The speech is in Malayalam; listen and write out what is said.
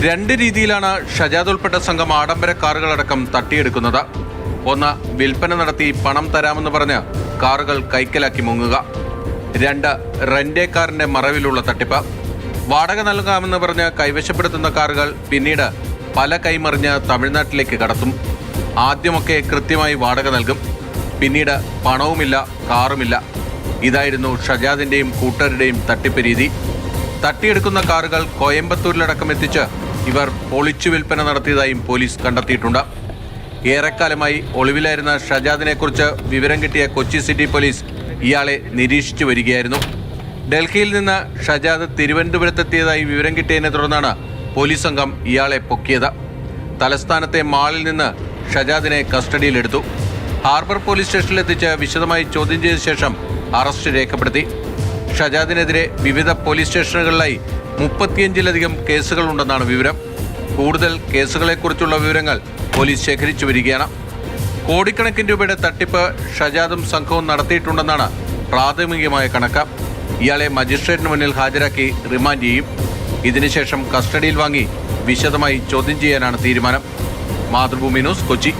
രണ്ട് രീതിയിലാണ് ഷജാദ് ഉൾപ്പെട്ട സംഘം ആഡംബര കാറുകളടക്കം തട്ടിയെടുക്കുന്നത്. ഒന്ന് വിൽപ്പന നടത്തി പണം തരാമെന്ന് പറഞ്ഞ് കാറുകൾ കൈക്കലാക്കി മുങ്ങുക. രണ്ട് റെന്റേ കാറിന്റെ മറവിലുള്ള തട്ടിപ്പ്. വാടക നൽകാമെന്ന് പറഞ്ഞ് കൈവശപ്പെടുത്തുന്ന കാറുകൾ പിന്നീട് പല കൈമറിഞ്ഞ് തമിഴ്നാട്ടിലേക്ക് കടത്തും. ആദ്യമൊക്കെ കൃത്യമായി വാടക നൽകും. പിന്നീട് പണവുമില്ല കാറുമില്ല. ഇതായിരുന്നു ഷജാദിന്റെയും കൂട്ടരുടെയും തട്ടിപ്പ് രീതി. തട്ടിയെടുക്കുന്ന കാറുകൾ കോയമ്പത്തൂരിലടക്കം എത്തിച്ച് ഇവർ പൊളിച്ചു വിൽപ്പന നടത്തിയതായും പോലീസ് കണ്ടെത്തിയിട്ടുണ്ട്. ഏറെക്കാലമായി ഒളിവിലായിരുന്ന ഷജാദിനെക്കുറിച്ച് വിവരം കിട്ടിയ കൊച്ചി സിറ്റി പോലീസ് ഇയാളെ നിരീക്ഷിച്ചു വരികയായിരുന്നു. ഡൽഹിയിൽ നിന്ന് ഷജാദ് തിരുവനന്തപുരത്തെത്തിയതായി വിവരം കിട്ടിയതിനെ തുടർന്നാണ് പോലീസ് സംഘം ഇയാളെ പൊക്കിയത്. തലസ്ഥാനത്തെ മാളിൽ നിന്ന് ഷജാദിനെ കസ്റ്റഡിയിലെടുത്തു. ഹാർബർ പോലീസ് സ്റ്റേഷനിലെത്തിച്ച് വിശദമായി ചോദ്യം ചെയ്ത ശേഷം അറസ്റ്റ് രേഖപ്പെടുത്തി. ഷജാദിനെതിരെ വിവിധ പോലീസ് സ്റ്റേഷനുകളിലായി മുപ്പത്തിയഞ്ചിലധികം കേസുകളുണ്ടെന്നാണ് വിവരം. കൂടുതൽ കേസുകളെക്കുറിച്ചുള്ള വിവരങ്ങൾ പോലീസ് ശേഖരിച്ചു വരികയാണ്. കോടിക്കണക്കിന് രൂപയുടെ തട്ടിപ്പ് ഷജാദും സംഘവും നടത്തിയിട്ടുണ്ടെന്നാണ് പ്രാഥമികമായ കണക്ക്. ഇയാളെ മജിസ്ട്രേറ്റിന് മുന്നിൽ ഹാജരാക്കി റിമാൻഡ് ചെയ്യും. ഇതിനുശേഷം കസ്റ്റഡിയിൽ വാങ്ങി വിശദമായി ചോദ്യം ചെയ്യാനാണ് തീരുമാനം. മാതൃഭൂമി ന്യൂസ് കൊച്ചി.